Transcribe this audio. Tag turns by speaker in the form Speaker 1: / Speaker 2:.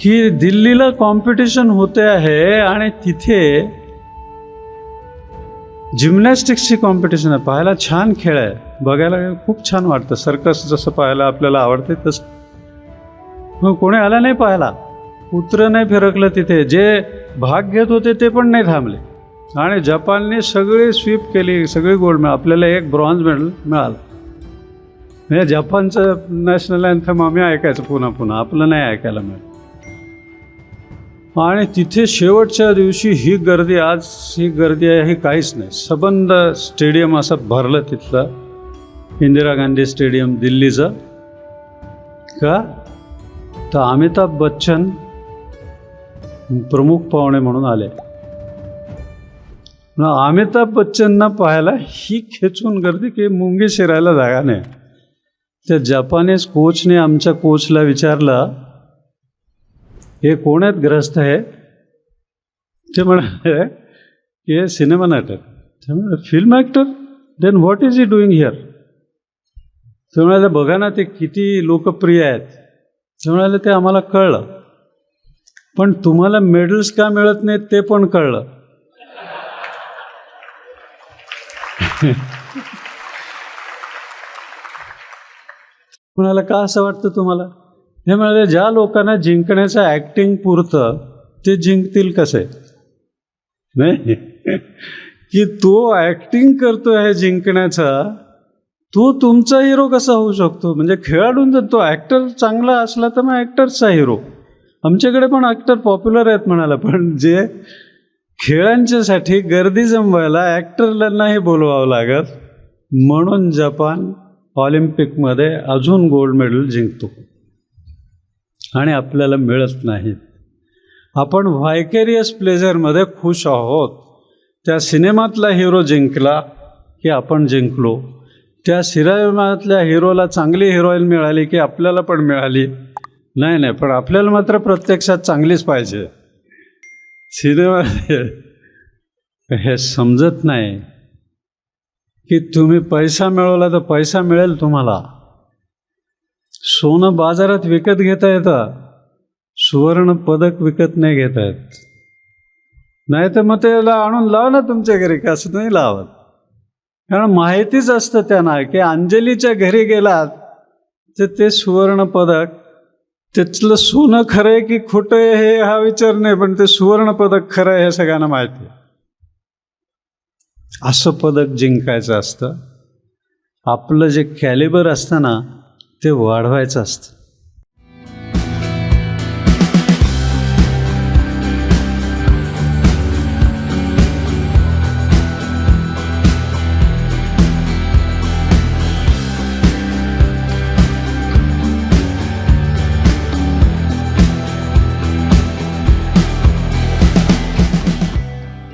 Speaker 1: की दिल्लीला कॉम्पिटिशन होते आहे आणि तिथे जिम्नॅस्टिक्सची कॉम्पिटिशन आहे. पाहायला छान खेळ आहे. बघायला खूप छान वाटतं. सर्कस जसं पाहायला आपल्याला आवडते तसं. मग कोणी आला नाही पाहायला. कुत्र नाही फिरकलं तिथे. जे भाग घेत होते ते पण नाही थांबले. आणि जपानने सगळी स्वीप केली सगळी गोल्ड मेडल आपल्याला एक ब्रॉन्झ मेडल मिळालं. म्हणजे जपानचं नॅशनल अँथम आम्ही ऐकायचं पुन्हा पुन्हा. आपलं नाही ऐकायला मिळालं आणि तिथे शेवटच्या दिवशी ही गर्दी आज ही गर्दी आहे हे काहीच नाही. सबंध स्टेडियम असं भरलं तिथलं. इंदिरा गांधी स्टेडियम दिल्लीचं. का? तर अमिताभ बच्चन प्रमुख पाहुणे म्हणून आले. अमिताभ बच्चनना पाहायला ही खेचून गर्दी की मुंगी शिरायला जागा नाही. त्या जपानीज कोचने आमच्या कोचला विचारलं हे कोण आहेत ग्रस्त आहे ते म्हणाले की हे सिनेमा नाटक. ते म्हणाले film actor? Then what is he doing here ते म्हणाले बघा ना ते किती लोकप्रिय आहेत. ते म्हणाले ते आम्हाला कळलं. पण तुम्हाला मेडल्स का मिळत नाहीत ते पण कळलं. कुणाला का असं वाटतं तुम्हाला? हे म्हणाले ज्या लोकांना जिंकण्याचं ॲक्टिंग पुरतं ते जिंकतील कसे? नाही. की तो ॲक्टिंग करतो आहे जिंकण्याचा तो तुमचा हिरो कसा होऊ शकतो? म्हणजे खेळाडून जर तो ॲक्टर चांगला असला तर मग ॲक्टरचा हिरो आमच्याकडे पण ॲक्टर पॉप्युलर आहेत म्हणाला पण जे खेळांच्यासाठी गर्दी जमवायला ॲक्टरलांनाही बोलवावं लागत म्हणून जपान ऑलिम्पिकमध्ये अजून गोल्ड मेडल जिंकतो. आणि आपल्याला मिळत नाहीत. आपण व्हायकेरियस प्लेझरमध्ये खुश आहोत. त्या सिनेमातला हिरो जिंकला की आपण जिंकलो. त्या सिनेमातल्या हिरोला चांगली हिरोईन मिळाली की आपल्याला पण मिळाली. नाही नाही पण आपल्याला मात्र प्रत्यक्षात चांगलीच पाहिजे. सिनेमा हे समजत नाही. की तुम्ही पैसा मिळवला तर पैसा मिळेल तुम्हाला. सोनं बाजारात विकत घेता येतं. सुवर्ण पदक विकत नाही घेता येत. नाही तर मग त्याला आणून लावा ना तुमच्या घरी का असं नाही लावत? कारण माहितीच असतं त्यांना की अंजलीच्या घरी गेलात तर ते सुवर्ण पदक त्यातलं सोनं खरं आहे की खोटं आहे हे हा विचार नाही पण ते सुवर्ण पदक खरं आहे हे सगळ्यांना माहिती आहे. असं पदक जिंकायचं असतं. आपलं जे कॅलिबर असतं ना ते वाढवायचं असतं.